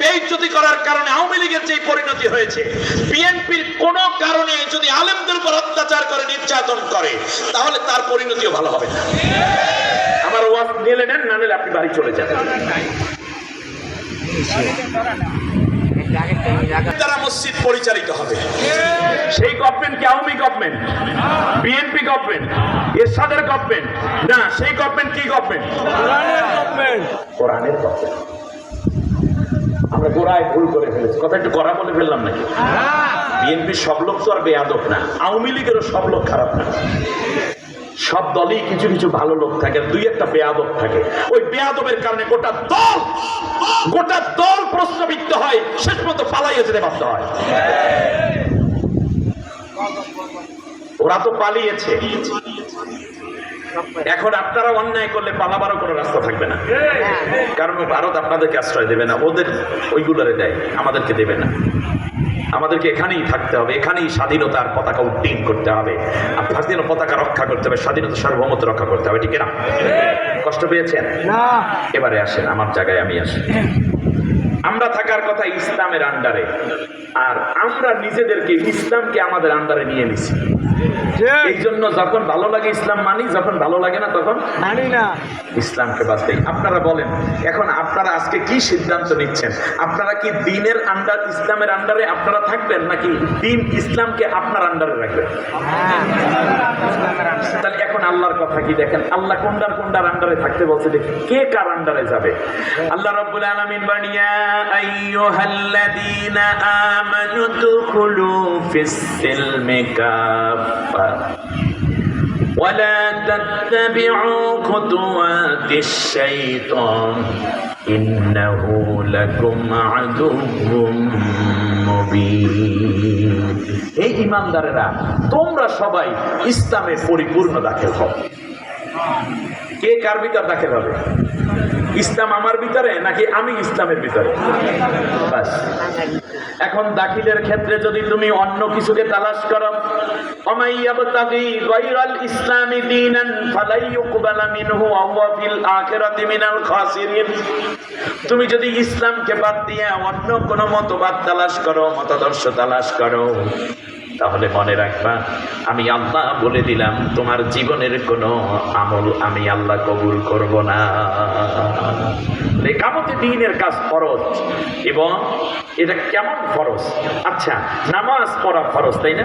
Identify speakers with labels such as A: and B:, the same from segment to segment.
A: বেইজ্জতি করার কারণে আওয়ামী পরিণতি হয়েছে কোন কারণে যদি আলেমদের উপর অত্যাচার করে, নির্যাতন করে, তাহলে তার পরিণতিও ভালো হবে না। আমার আপনি বাড়ি চলে দ্বারা মসজিদ পরিচালিত হবে। সেই গভর্নমেন্ট কি আওয়ামী গভর্নমেন্ট বিএনপি গভর্নমেন্ট এরশাদের গভর্নমেন্ট না, সেই গভর্নমেন্ট কি গভর্নমেন্ট কোরআনের গভর্নমেন্ট আমরা গোড়ায় ভুল করে ফেলেছি। কথা একটু করা বলে ফেললাম নাকি? বিএনপির সব লোক তো আর বেয়াদব না। আওয়ামী লীগেরও সব লোক খারাপ না। সব দলই কিছু কিছু ভালো লোক থাকে দুই একটা বেয়াদব থাকে। ওই বেয়াদবের কারণে গোটা দল গোটা দল প্রশ্নবিদ্ধ হয়। শেষ মতো পালাইয়ে যেতে বাধ্য হয়। ওরা তো পালিয়েছে। এখন আপনারা অন্যায় করলে পালাবারও কোনো রাস্তা থাকবে না। কারণ ভারত আপনাদেরকে আশ্রয় দেবে না। ওদের ওইগুলোরে দেয় আমাদেরকে দেবে না। আমাদেরকে এখানেই থাকতে হবে এখানেই স্বাধীনতার পতাকা উড্ডীন করতে হবে। স্বাধীন পতাকা রক্ষা করতে হবে স্বাধীনতা সার্বভৌমত্ব রক্ষা করতে হবে ঠিক না? কষ্ট পেয়েছেন? এবারে আসেন আমার জায়গায় আমি আসি। আমরা থাকার কথা ইসলামের আন্ডারে। আর আমরা নিজেদেরকে ইসলামকে আমাদের আন্ডারে নিয়ে নিছি। এই জন্য যখন ভালো লাগে ইসলাম মানি যখন ভালো লাগে না তখন
B: মানি না।
A: ইসলামকে বাদ দেই। আপনারা বলেন এখন আপনারা আজকে কি সিদ্ধান্ত নিচ্ছেন? আপনারা কি দিনের আন্ডার ইসলামের আন্ডারে আপনারা থাকবেন নাকি দিন ইসলামকে আপনার আন্ডারে রাখবেন? তাহলে এখন আল্লাহর কথা কি দেখেন? আল্লাহ কোনটার কোনটার আন্ডারে থাকতে বলছে দেখি কে কার আন্ডারে যাবে? আল্লাহ রাব্বুল আলামিন বানিয়া আইয়ুহাল্লাযীনা আমানু দুখুলু ফিস সিলমি কাফা ولا تتبعوا خطوات الشيطان إنه لكم عدو مبين এই ইমানদারেরা তোমরা সবাই ইসলামে পরিপূর্ণ দাখিল হও কে কার ভিতর দাখিল হবে ইসলাম আমার ভিতরে নাকি আমি ইসলামের ভিতরে? বাস। এখন দাখিলের ক্ষেত্রে যদি তুমি অন্য কিছুকে তালাশ করো তুমি যদি ইসলামকে বাদ দিয়ে অন্য কোনো মতবাদ তালাশ করো, মতাদর্শ তালাশ করো। তাহলে মনে রাখবা, আমি আল্লাহ বলে দিলাম, তোমার জীবনের কোনো আমল আমি আল্লাহ কবুল করব না। রেখামতে দিনের কাজ ফরজ, এবং এটা কেমন ফরজ? আচ্ছা নামাজ পড়া ফরজ, তাই না?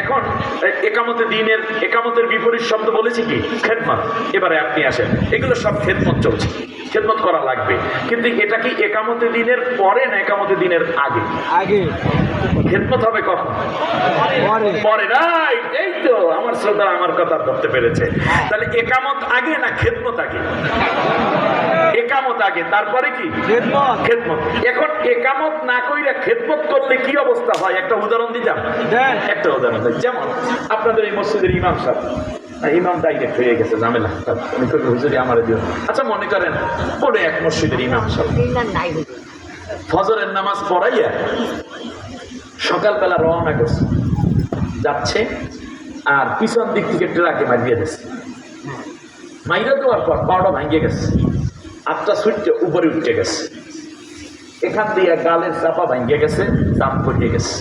A: এখন একামতে দিনের, একামতের বিপরীত শব্দ বলেছি কি? খেদমত। এবারে আপনি আসেন, এগুলো সব খেদমত চলছে। খেদমত করা লাগবে। কিন্তু এটা কি একামতে দিনের পরে না একামতে দিনের আগে?
B: আগে।
A: খেদমত হবে কখন?
B: পরে।
A: রাইট এই তো আমার শ্রদ্ধা আমার কথা ধরতে পেরেছে। তাহলে একামত আগে না খেদমত আগে? একামত আগে তারপরে কি?
B: খেদমত।
A: এখন একামত না কইরা খেদমত করলে কি অবস্থা হয়? একটা উদাহরণ দিতাম? একটা উদাহরণ দিই। যেমন আপনাদের এই মসজিদের ইমাম সাহেব। ইমাম ডাইরেক্ট হয়ে গেছে ঝামেলা। উনি কবি হুজুরি আমার দিও আচ্ছা মনে করেন বলে এক মসজিদের ইমাম সাহেব। ফজরের নামাজ পড়াইয়া সকালবেলা রওনা করছে। যাচ্ছে আর পিছন দিক থেকে ট্রাকে মারিয়ে দিচ্ছে মাইরা দেওয়ার পর পাওয়াটা ভাঙিয়ে গেছে। আটটা সুইটে উপরে উঠে গেছে। এখান দিয়ে গালের চাপা ভাঙিয়ে গেছে দাম পড়িয়ে গেছে।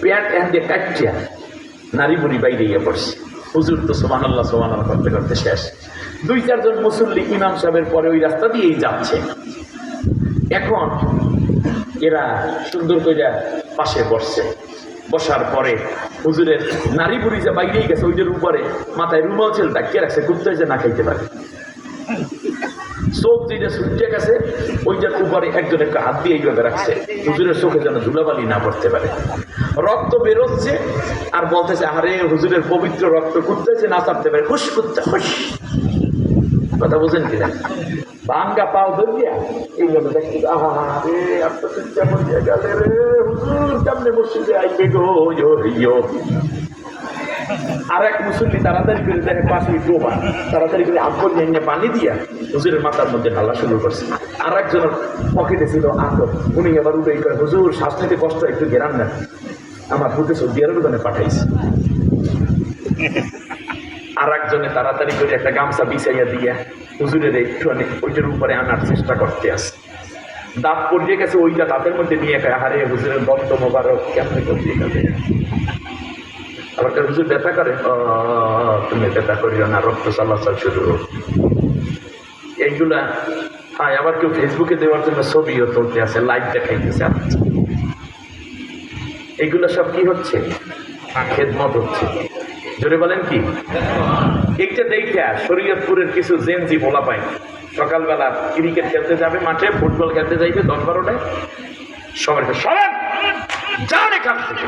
A: প্যান্ট এখান দিয়ে কাটিয়া নারী বুড়ি বাইরে গিয়ে পড়ছে। হুজুর তো সোমান আল্লাহ সোমান আল্লাহ করতে করতে শেষ। দুই চারজন মুসল্লি ইমাম সাহেবের পরে ওই রাস্তা দিয়েই যাচ্ছে। এখন এরা সুন্দর করে পাশে বসছে। বসার পরে হুজুরের নারী বুড়ি যে বাইরেই গেছে ওইটার উপরে মাথায় রুমাল ছেলে ডাকিয়ে রাখছে কুত্তে যে না খাইতে পারে। চোখ যেটা ছুটে গেছে ওইটার উপরে একজন একটা হাত দিয়ে এইভাবে রাখছে। হুজুরের চোখে যেন ধুলাবালি না পড়তে পারে। রক্ত বেরোচ্ছে আর বলতেছে আরে হুজুরের পবিত্র রক্ত কুত্তেছে না চাপতে পারে। হুস কুত্তে হুস কথা বুঝেন কিনা ভাঙ্গা পাও ধরিয়া এইভাবে দেখছি আহা রে আপনার চিন্তা করিয়া গেলে রে, হুজুর কেমনে মসজিদে আইবে গো? ইয়ো। আর এক মুসল্লি তাড়াতাড়ি করে দেখে পাশে ডোবা। তাড়াতাড়ি করে নিয়ে পানি দিয়া হুজুরের মাথার মধ্যে ঢালা শুরু করছে। আর একজনের পকেটে ছিল আতর উনি আবার উঠে করে হুজুর, শ্বাস কষ্ট, একটু গেরান না আমার হুকে সৌদি আরবে পাঠাইছে। আর একজনে তাড়াতাড়ি করে একটা গামছা বিছাইয়া দিয়া হুজুরের একটু ওইটার উপরে আনার চেষ্টা করতে আছে। দাঁত পড়িয়ে গেছে, ওইটা দাঁতের মধ্যে নিয়ে হারে হুজুরের দন্ত মোবারক, কেমন করতে গেলে আবার কেউ হুজুর ব্যথা করে তুমি ব্যথা করিও না, রক্ত চলাচল শুরু হোক।" এইগুলা হ্যাঁ। আবার কেউ ফেসবুকে দেওয়ার জন্য ছবিও তুলতে আছে লাইভ দেখাইতেছে এগুলো সব কি হচ্ছে? খেদমত হচ্ছে। জোরে বলেন কি? একটা দেখে শরীয়তপুরের কিছু জেনজি বলা পাই সকালবেলা ক্রিকেট খেলতে যাবে মাঠে, ফুটবল খেলতে যাইবে দশ বারোটায়। সবাই সবাই, যান এখান থেকে।